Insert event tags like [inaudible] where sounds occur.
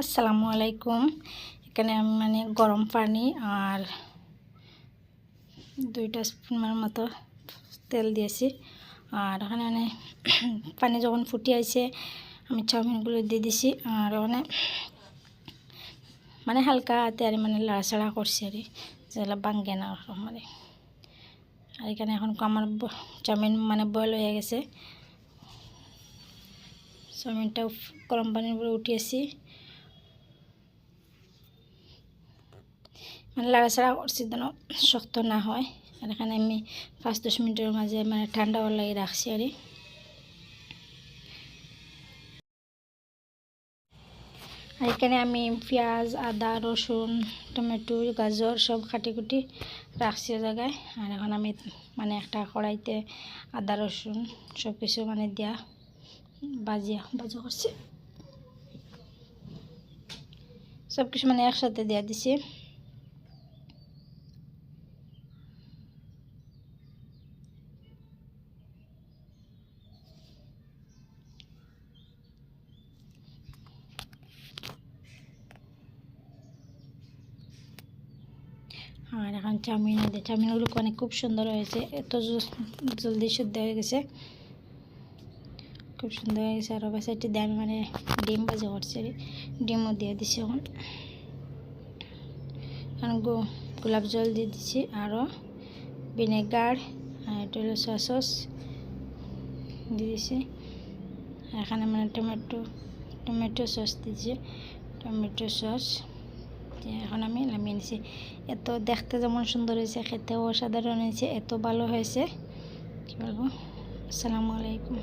আসসালামু আলাইকুম। এখানে আমি মানে গরম পানি আর দুইটা স্পুনের মতো তেল দিয়েছি। আর ওখানে মানে [clears throat] পানি যখন ফুটে আইছে আমি চাউমিনগুলো দিয়ে দিছি। আর ওখানে মানে হালকা হাতে আর মানে লাড়াচাড়া করছি আর যেগুলো বাঙ্গে না ওরকম মানে। আর এখানে এখন আমার চাউমিন মানে বয়েল হয়ে গেছে। চাউমিনটা গরম পানির উপরে উঠিয়েছি। লাড়াচাড়া করছি যেন শক্ত না হয়। আর এখানে আমি পাঁচ দশ মিনিটের মাঝে মানে ঠান্ডা হওয়ার লাগে রাখছি আর। আর এখানে আমি পেঁয়াজ, আদা, রসুন, টমেটো, গাজর সব কাটি রাখছি জায়গায়। আর এখন আমি মানে একটা কড়াইতে আদা, রসুন সব কিছু মানে দিয়া বাজিয়া বাজা করছি। সব কিছু মানে একসাথে দিয়া দিছি আর এখন চাউমিন দিয়ে চাউমিনগুলো অনেক খুব সুন্দর হয়েছে। এত জলদি শুদ্ধ হয়ে গেছে। খুব সুন্দর হয়ে গেছে। আর ওই সাইডে দিয়ে আমি মানে ডিম আর কি। ডিমও দিয়ে দিছি এখন। গো- গোলাপ জল দিয়ে দিছি। আরও ভিনেগার, আর এটা হলো সয়া সস দিয়ে দিছি। এখানে মানে টমেটো টমেটো সস দিয়েছি টমেটো সস এখন আমি নামিয়ে নিছি। এত দেখতে যেমন সুন্দর হয়েছে, খেতেও অসাধারণ হয়েছে, এত ভালো হয়েছে। কী বলব? আসসালামু আলাইকুম।